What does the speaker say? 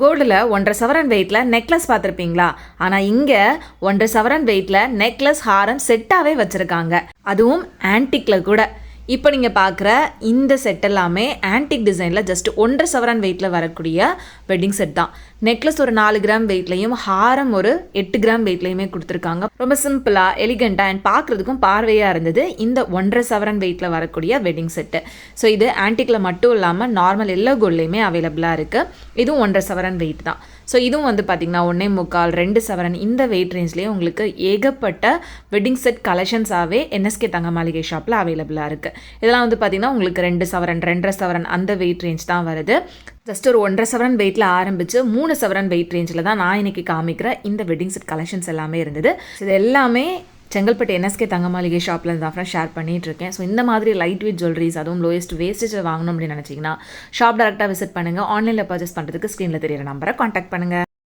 கோல்டில் ஒன்றரை சவரன் வெயிட்டில் நெக்லஸ் பார்த்துருப்பீங்களா? ஆனால் இங்கே ஒன்றரை சவரன் வெயிட்டில் நெக்லஸ் ஹாரம் செட்டாகவே வச்சுருக்காங்க. அதுவும் ஆன்டிக்கில் கூட. இப்போ நீங்கள் பார்க்குற இந்த செட் எல்லாமே ஆன்டிக் டிசைனில் ஜஸ்ட் ஒன்றரை சவரன் வெயிட்டில் வரக்கூடிய வெட்டிங் செட் தான். நெக்லஸ் ஒரு நாலு கிராம் வெயிட்லையும் ஹாரம் ஒரு எட்டு கிராம் வெயிட்லையுமே கொடுத்துருக்காங்க. ரொம்ப சிம்பிளாக எலிகண்ட்டாக அண்ட் பார்க்குறதுக்கும் பார்வையாக இருந்தது இந்த ஒன்றரை சவரன் வெயிட்டில் வரக்கூடிய வெட்டிங் செட்டு ஸோ இது ஆன்டிக்கில் மட்டும் இல்லாமல் நார்மல் எல்லா கோல்ட்லேயுமே அவைலபிளாக இருக்குது இதுவும் ஒன்றரை சவரன் வெயிட் தான். ஸோ இதுவும் வந்து பார்த்திங்கன்னா ஒன்றே முக்கால் ரெண்டு சவரன் இந்த வெயிட் ரேஞ்ச்லேயே உங்களுக்கு ஏகப்பட்ட வெட்டிங் செட் கலெக்ஷன்ஸாகவே என்எஸ்கே தங்க மாளிகை ஷாப்பில் அவைலபிளாக இருக்குது இதெல்லாம் வந்து பார்த்திங்கன்னா உங்களுக்கு ரெண்டு சவரன் ரெண்டரை சவரன் அந்த வெயிட் ரேஞ்ச் தான் வருது. ஜஸ்ட் ஒரு ஒன்றரை சவரன் வெயிட்டில் ஆரம்பித்து மூணு சவரன் வெயிட் ரேஞ்சில் தான் நான் இன்றைக்கி காமிக்கிற இந்த வெட்டிங் செட் கலெக்ஷன்ஸ் எல்லாமே இருந்தது. இது எல்லாமே செங்கல்பட்டு என்எஸ்கே தங்க மாளிகை ஷாப்பில் தான் ஃப்ரெண்ட் ஷேர் பண்ணிகிட்டு இருக்கேன். ஸோ இந்த மாதிரி லைட் வெயிட் ஜுவல்லரிஸ் அதுவும் லோயஸ்ட் வேஸ்டேஜ் வாங்கணும் அப்படின்னு நினச்சிங்கன்னா ஷாப் டேரெக்டாக விசிட் பண்ணுங்கள் ஆன்லைனில் பர்ச்சேஸ் பண்ணுறதுக்கு ஸ்க்ரீனில் தெரியிற நம்பரை காண்டாக்ட் பண்ணுங்கள்